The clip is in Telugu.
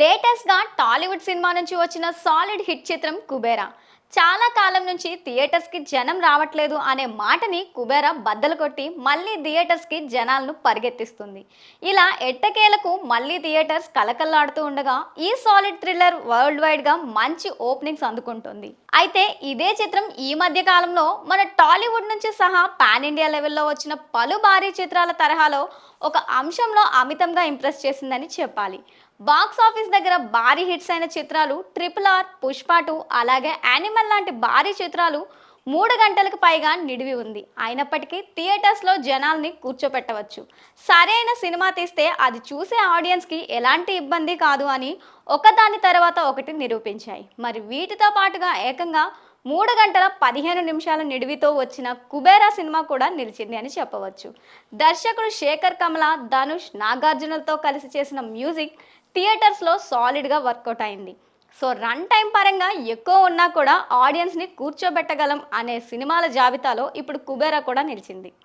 లేటెస్ట్గా టాలీవుడ్ సినిమా నుంచి వచ్చిన సాలిడ్ హిట్ చిత్రం కుబేరా. చాలా కాలం నుంచి థియేటర్స్కి జనం రావట్లేదు అనే మాటని కుబేరా బద్దలు కొట్టి మళ్ళీ థియేటర్స్కి జనాలను పరిగెత్తిస్తుంది. ఇలా ఎట్టకేలకు మళ్ళీ థియేటర్స్ కలకల్లాడుతూ ఉండగా ఈ సాలిడ్ థ్రిల్లర్ వరల్డ్ వైడ్గా మంచి ఓపెనింగ్స్ అందుకుంటుంది. అయితే ఇదే చిత్రం ఈ మధ్య కాలంలో మన టాలీవుడ్ నుంచి సహా పాన్ ఇండియా లెవెల్లో వచ్చిన పలు భారీ చిత్రాల తరహాలో ఒక అంశంలో అమితంగా ఇంప్రెస్ చేసిందని చెప్పాలి. బాక్స్ ఆఫీస్ దగ్గర భారీ హిట్స్ అయిన చిత్రాలు ట్రిపుల్ ఆర్ పుష్ప టూ అలాగే యానిమల్ లాంటి భారీ చిత్రాలు మూడు గంటలకు పైగా నిడివి ఉంది. అయినప్పటికీ థియేటర్స్లో జనాల్ని కూర్చోపెట్టవచ్చు. సరైన సినిమా తీస్తే అది చూసే ఆడియన్స్కి ఎలాంటి ఇబ్బంది కాదు అని ఒకదాని తర్వాత ఒకటి నిరూపించాయి. మరి వీటితో పాటుగా ఏకంగా మూడు గంటల పదిహేను నిమిషాల నిడివితో వచ్చిన కుబేరా సినిమా కూడా నిలిచింది అని చెప్పవచ్చు. దర్శకుడు శేఖర్ కమల ధనుష్ నాగార్జునలతో కలిసి చేసిన మ్యూజిక్ థియేటర్స్లో సాలిడ్గా వర్కౌట్ అయింది. సో రన్ టైం పరంగా ఎక్కువ ఉన్నా కూడా ఆడియన్స్ని కూర్చోబెట్టగలం అనే సినిమాల జాబితాలో ఇప్పుడు కుబేరా కూడా నిలిచింది.